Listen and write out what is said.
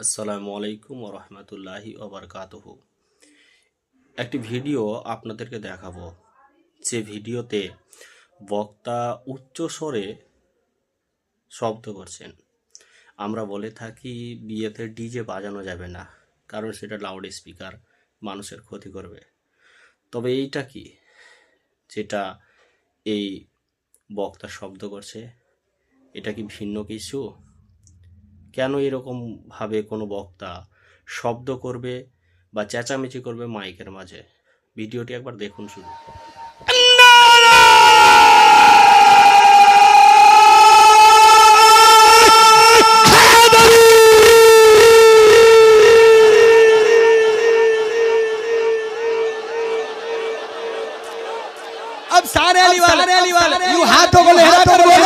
আসসালামু আলাইকুম রহমতুল্লাহি ওবরকাতহ একটি ভিডিও আপনাদেরকে দেখাবো। যে ভিডিওতে বক্তা উচ্চ স্বরে শব্দ করছেন। আমরা বলে থাকি, বিয়েতে ডিজে বাজানো যাবে না, কারণ সেটা লাউড স্পিকার মানুষের ক্ষতি করবে। তবে এইটা কি? যেটা এই বক্তা শব্দ করছে, এটা কি ভিন্ন কিছু? কেন এরকম ভাবে কোনো বক্তা শব্দ করবে বা চেঁচামেচি করবে মাইকের মাঝে ভিডিওটি একবার দেখুন শুধু अब सारे अली वाले सारे अली वाले यूं हाथों को लहरा कर बोले